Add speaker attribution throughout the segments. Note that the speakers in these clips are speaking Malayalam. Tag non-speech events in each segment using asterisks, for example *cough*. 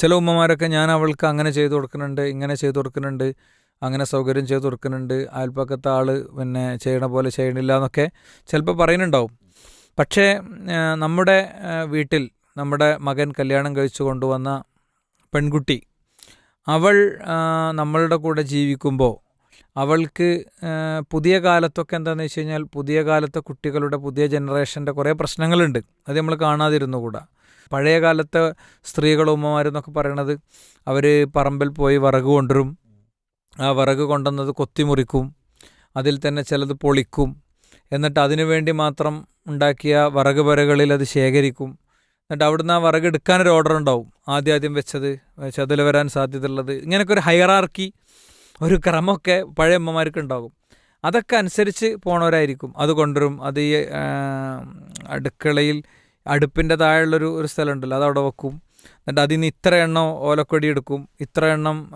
Speaker 1: ചില ഉമ്മമാരൊക്കെ ഞാൻ അവൾക്ക് അങ്ങനെ ചെയ്തു കൊടുക്കുന്നുണ്ട് ഇങ്ങനെ ചെയ്തു കൊടുക്കുന്നുണ്ട് അങ്ങനെ സൗകര്യം ചെയ്തു കൊടുക്കുന്നുണ്ട് അയൽപ്പക്കത്തെ ആൾ പിന്നെ ചെയ്യണ പോലെ ചെയ്യണില്ല എന്നൊക്കെ ചിലപ്പോൾ പറയുന്നുണ്ടാവും. പക്ഷേ നമ്മുടെ വീട്ടിൽ നമ്മുടെ മകൻ കല്യാണം കഴിച്ചു കൊണ്ടുവന്ന പെൺകുട്ടി അവൾ നമ്മളുടെ കൂടെ ജീവിക്കുമ്പോൾ അവൾക്ക് പുതിയ കാലത്തൊക്കെ എന്താണെന്ന് വെച്ച് കഴിഞ്ഞാൽ പുതിയ കാലത്തെ കുട്ടികളുടെ പുതിയ ജനറേഷന്റെ കുറേ പ്രശ്നങ്ങളുണ്ട്. അത് നമ്മൾ കാണാതിരുന്നുകൂടാ. പഴയ കാലത്തെ ഉമ്മമാരെന്നൊക്കെ പറയണത് അവർ പറമ്പിൽ പോയി വിറക് കൊണ്ടുവരും. ആ വിറക് കൊണ്ടുവന്നത് കൊത്തിമുറിക്കും. അതിൽ തന്നെ ചിലത് പൊളിക്കും. എന്നിട്ട് അതിനു വേണ്ടി മാത്രം ഉണ്ടാക്കിയ വിറക് വരകളിൽ അത് ശേഖരിക്കും. എന്നിട്ട് അവിടുന്ന് ആ വിറക് എടുക്കാനൊരു ഓർഡർ ഉണ്ടാവും. ആദ്യം ആദ്യം വെച്ചത് ചതിൽ വരാൻ സാധ്യതയുള്ളത്. ഇങ്ങനെയൊക്കെ ഒരു ഹയറാർക്കി ഒരു ക്രമമൊക്കെ പഴയ അമ്മമാർക്ക് ഉണ്ടാകും. അതൊക്കെ അനുസരിച്ച് പോണവരായിരിക്കും. അത് കൊണ്ടുവരും. അത് ഈ അടുക്കളയിൽ അടുപ്പിന്റെ താഴെയുള്ളൊരു ഒരു സ്ഥലമുണ്ടല്ലോ അവിടെ വെക്കും. എന്നിട്ട് അതിൽ നിന്ന് ഇത്ര എണ്ണം ഓലക്കൊടി എടുക്കും ഇത്ര എണ്ണം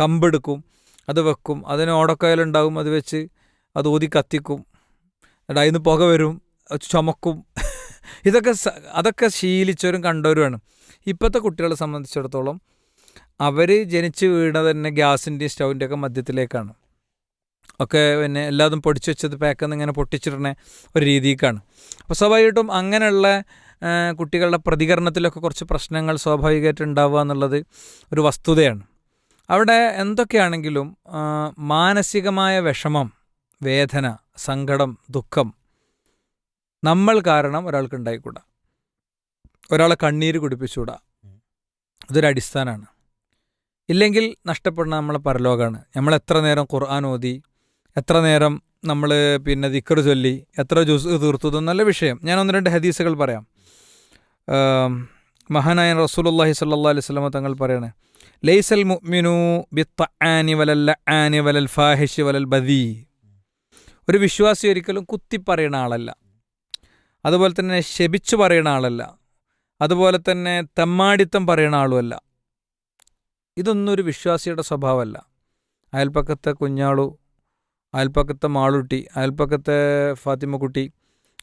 Speaker 1: കമ്പെടുക്കും അത് വെക്കും. അതിന് ഓടക്കയലുണ്ടാവും അത് വെച്ച് അത് ഊതി കത്തിക്കും. എന്നിട്ട് അതിൽ നിന്ന് പുക വരും ചുമക്കും. *laughs* ഇതൊക്കെ അതൊക്കെ ശീലിച്ചവരും കണ്ടവരുമാണ്. ഇപ്പോഴത്തെ കുട്ടികളെ സംബന്ധിച്ചിടത്തോളം അവർ ജനിച്ച് വീണത് തന്നെ ഗ്യാസിന്റെയും സ്റ്റൗവിന്റെയൊക്കെ മധ്യത്തിലേക്കാണ്. ഒക്കെ പിന്നെ എല്ലാതും പൊടിച്ചു വെച്ചത് പാക്കെന്ന് ഇങ്ങനെ പൊട്ടിച്ചിടണ ഒരു രീതിക്കാണ്. അപ്പോൾ സ്വാഭാവികമായിട്ടും അങ്ങനെയുള്ള കുട്ടികളുടെ പ്രതികരണത്തിലൊക്കെ കുറച്ച് പ്രശ്നങ്ങൾ സ്വാഭാവികമായിട്ട് ഉണ്ടാവുക എന്നുള്ളത് ഒരു വസ്തുതയാണ്. അവിടെ എന്തൊക്കെയാണെങ്കിലും മാനസികമായ വിഷമം വേദന സങ്കടം ദുഃഖം നമ്മൾ കാരണം ഒരാൾക്ക് ഉണ്ടായിക്കൂടാ. ഒരാളെ കണ്ണീര് കുടിപ്പിച്ചുകൂടാ. അതൊരു അടിസ്ഥാനമാണ്. ഇല്ലെങ്കിൽ നഷ്ടപ്പെടുന്ന നമ്മളെ പരലോകമാണ്. നമ്മൾ എത്ര നേരം ഖുർആൻ ഓതി എത്ര നേരം നമ്മൾ പിന്നെ ദിക്കർ ചൊല്ലി എത്ര ജുസ് തീർത്തു നല്ല വിഷയം. ഞാൻ ഒന്ന് രണ്ട് ഹദീസുകൾ പറയാം. മഹാനായ റസൂലുള്ളാഹി സ്വല്ലല്ലാഹി അലൈഹി സ്വലമ തങ്ങൾ പറയണേ ലൈസൽ മുഅ്മിനു ബിത്തആനി വലൽ ആനി വലൽ ഫാഹിഷി വലൽ ബദീ ഒരു വിശ്വാസി ഒരിക്കലും കുത്തി പറയുന്ന ആളല്ല. അതുപോലെ തന്നെ ശപിച്ചു പറയുന്ന ആളല്ല. അതുപോലെ തന്നെ തെമ്മാടിത്തം പറയുന്ന ആളുമല്ല. ഇതൊന്നും ഒരു വിശ്വാസിയുടെ സ്വഭാവമല്ല. അയൽപ്പക്കത്തെ കുഞ്ഞാളു അയൽപ്പക്കത്തെ മാളുട്ടി അയൽപ്പക്കത്തെ ഫാത്തിമക്കുട്ടി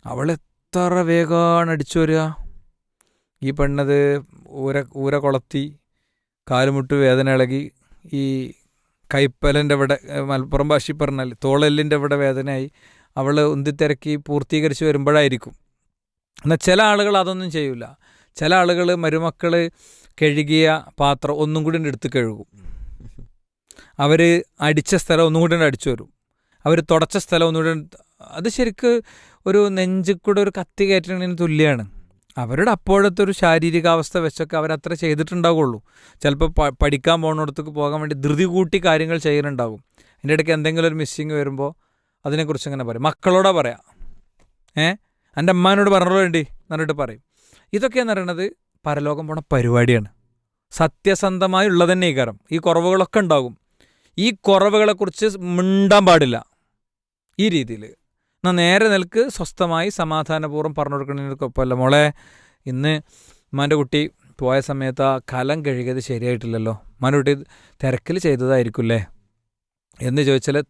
Speaker 1: അവൾ എത്ര വേഗമാണ് അടിച്ചു വരിക. ഈ പെണ്ണത് ഊര ഊര കൊളത്തി കാലുമുട്ട് വേദന ഇളകി ഈ കൈപ്പലന്റെ ഇവിടെ മലപ്പുറം ഭാഷയിൽ പറഞ്ഞാൽ തോളെല്ലിന്റെ ഇവിടെ വേദനയായി അവൾ ഉന്തിത്തിരക്കി പൂർത്തീകരിച്ച് വരുമ്പോഴായിരിക്കും. എന്നാൽ ചില ആളുകൾ അതൊന്നും ചെയ്യൂല. ചില ആളുകൾ മരുമക്കൾ കഴുകിയ പാത്രം ഒന്നും കൂടി എടുത്ത് കഴുകും. അവർ അടിച്ച സ്ഥലം ഒന്നും കൂടി അടിച്ചു വരും. അവർ തുടച്ച സ്ഥലം ഒന്നുകൂടെ അത് ശരിക്ക് ഒരു നെഞ്ചിക്കൂടെ ഒരു കത്തി കയറ്റണതിന് തുല്യമാണ് അവരുടെ അപ്പോഴത്തെ ഒരു ശാരീരികാവസ്ഥ വെച്ചൊക്കെ അവരത്ര ചെയ്തിട്ടുണ്ടാവുള്ളൂ. ചിലപ്പോൾ പഠിക്കാൻ പോകുന്നിടത്തേക്ക് പോകാൻ വേണ്ടി ധൃതി കൂട്ടി കാര്യങ്ങൾ ചെയ്യുന്നുണ്ടാകും അതിന്റെ ഇടയ്ക്ക് എന്തെങ്കിലും ഒരു മിസ്സിങ് വരുമ്പോൾ അതിനെക്കുറിച്ച് ഇങ്ങനെ പറയും. മക്കളോടാ പറയാം. ഏ? എന്റെ അമ്മാനോട് പറഞ്ഞോ വേണ്ടി എന്നിട്ട് പറയും. ഇതൊക്കെയെന്ന് പറയണത് പരലോകം പോണ പരിപാടിയാണ്. സത്യസന്ധമായി ഉള്ളത് തന്നെ ഈ കാരം ഈ കുറവുകളൊക്കെ ഉണ്ടാകും. ഈ കുറവുകളെക്കുറിച്ച് മിണ്ടാൻ പാടില്ല. ഈ രീതിയിൽ എന്നാൽ നേരെ നിൽക്ക് സ്വസ്ഥമായി സമാധാനപൂർവം പറഞ്ഞു കൊടുക്കുന്നതിന് കുഴപ്പമില്ല മോളെ ഇന്ന് ഉമ്മാന്റെ കുട്ടി പോയ സമയത്ത് ആ കലം കഴുകിയത് ശരിയായിട്ടില്ലല്ലോ. ഉമ്മാന്റെ കുട്ടി തിരക്കിൽ ചെയ്തതായിരിക്കുമല്ലേ എന്ന് ചോദിച്ചാൽ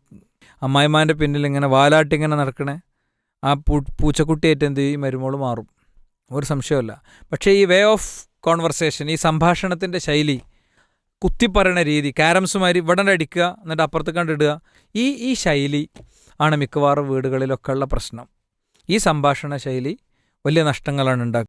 Speaker 1: അമ്മായിമാന്റെ പിന്നിൽ ഇങ്ങനെ വാലാട്ടി ഇങ്ങനെ നടക്കണേ. ആ പൂ പൂച്ചക്കുട്ടിയായിട്ട് എന്ത് ഈ മരുമോൾ മാറും. ഒരു സംശയമല്ല. പക്ഷേ ഈ വേ ഓഫ് കോൺവെർസേഷൻ ഈ സംഭാഷണത്തിന്റെ ശൈലി കുത്തിപ്പറയണ രീതി ക്യാരംസുമാരി ഇവിടെ അടിക്കുക എന്നിട്ട് അപ്പുറത്ത് കണ്ടിടുക ഈ ഈ ശൈലി ആണ് മിക്കവാറും വീടുകളിലൊക്കെയുള്ള പ്രശ്നം. ഈ സംഭാഷണ ശൈലി വലിയ നഷ്ടങ്ങളാണ് ഉണ്ടാക്കുക